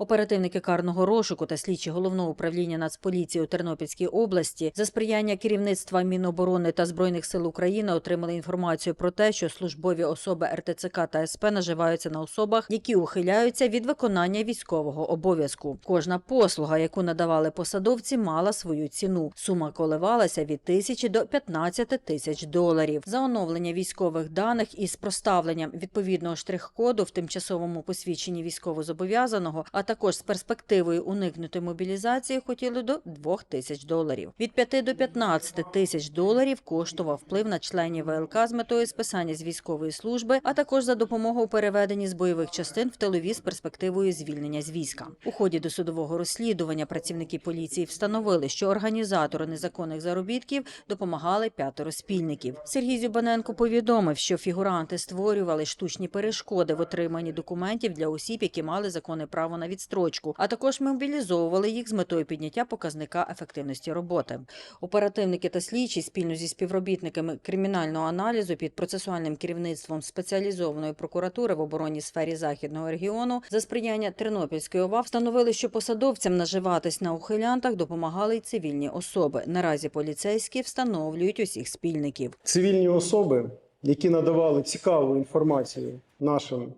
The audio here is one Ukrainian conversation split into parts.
Оперативники карного розшуку та слідчі головного управління Нацполіції у Тернопільській області за сприяння керівництва Міноборони та Збройних сил України отримали інформацію про те, що службові особи РТЦК та СП наживаються на особах, які ухиляються від виконання військового обов'язку. Кожна послуга, яку надавали посадовці, мала свою ціну. Сума коливалася від тисячі до 15 тисяч доларів. За оновлення військових даних із проставленням відповідного штрих-коду в тимчасовому посвідченні військовозобов'язаного, а також з перспективою уникнути мобілізації, хотіли до 2 тисяч доларів. Від 5 до 15 тисяч доларів коштував вплив на членів ВЛК з метою списання з військової служби, а також за допомогу у переведенні з бойових частин в тилові з перспективою звільнення з війська. У ході досудового розслідування працівники поліції встановили, що організатори незаконних заробітків допомагали п'ятеро спільників. Сергій Зюбаненко повідомив, що фігуранти створювали штучні перешкоди в отриманні документів для осіб, які мали законне право на відстрочку, а також мобілізовували їх з метою підняття показника ефективності роботи. Оперативники та слідчі спільно зі співробітниками кримінального аналізу під процесуальним керівництвом спеціалізованої прокуратури в оборонній сфері західного регіону за сприяння Тернопільської ОВА встановили, що посадовцям наживатись на ухилянтах допомагали й цивільні особи. Наразі поліцейські встановлюють усіх спільників. Цивільні особи, які надавали цікаву інформацію нашим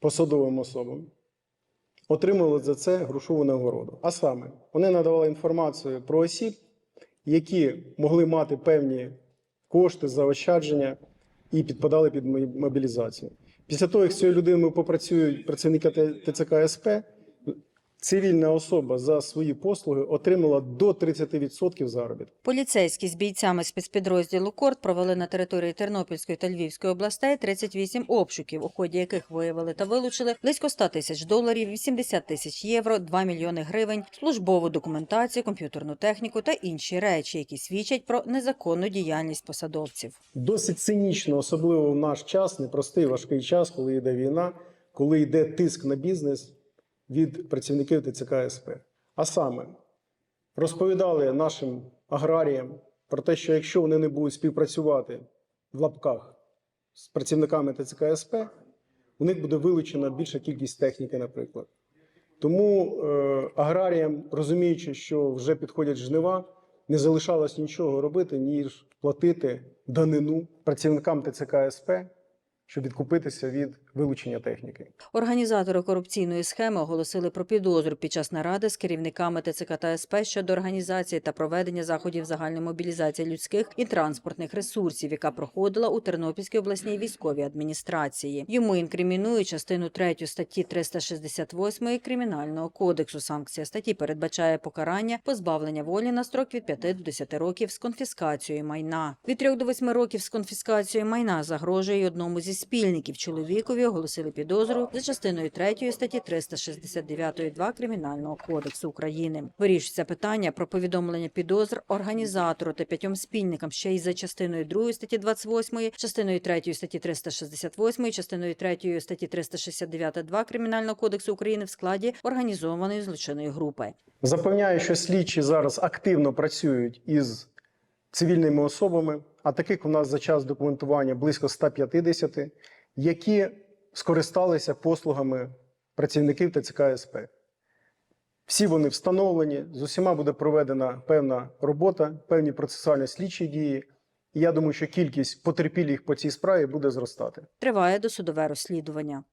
посадовим особам, отримали за це грошову нагороду. А саме, вони надавали інформацію про осіб, які могли мати певні кошти, заощадження і підпадали під мо- мобілізацію. Після того, як з цією людиною попрацюють працівники ТЦК СП, цивільна особа за свої послуги отримала до 30% заробітку. Поліцейські з бійцями спецпідрозділу Корт провели на території Тернопільської та Львівської областей 38 обшуків, у ході яких виявили та вилучили близько 100 тисяч доларів, 80 тисяч євро, 2 мільйони гривень, службову документацію, комп'ютерну техніку та інші речі, які свідчать про незаконну діяльність посадовців. Досить цинічно, особливо в наш час, непростий важкий час, коли йде війна, коли йде тиск на бізнес від працівників ТЦК СП. А саме розповідали нашим аграріям про те, що якщо вони не будуть співпрацювати в лапках з працівниками ТЦК СП, у них буде вилучена більша кількість техніки, наприклад. Тому е, аграріям, розуміючи, що вже підходять жнива, не залишалось нічого робити, ніж платити данину працівникам ТЦК СП, щоб відкупитися від вилучення техніки. Організатори корупційної схеми оголосили про підозру під час наради з керівниками ТЦК та СП щодо організації та проведення заходів загальної мобілізації людських і транспортних ресурсів, яка проходила у Тернопільській обласній військовій адміністрації. Йому інкримінують частину 3 статті 368 Кримінального кодексу. Санкція статті передбачає покарання позбавлення волі на строк від 5 до 10 років з конфіскацією майна. Від 3 до 8 років з конфіскацією майна загрожує одному зі спільників чоловікові оголосили підозру за частиною 3 статті 369.2 Кримінального кодексу України. Вирішується питання про повідомлення підозр організатору та п'ятьом спільникам ще й за частиною 2 статті 28, частиною 3 статті 368, частиною 3 статті 369.2 Кримінального кодексу України в складі організованої злочинної групи. Запевняю, що слідчі зараз активно працюють із цивільними особами, а таких у нас за час документування близько 150, які скористалися послугами працівників ТЦК СП. Всі вони встановлені, з усіма буде проведена певна робота, певні процесуальні слідчі дії. І я думаю, що кількість потерпілих по цій справі буде зростати. Триває досудове розслідування.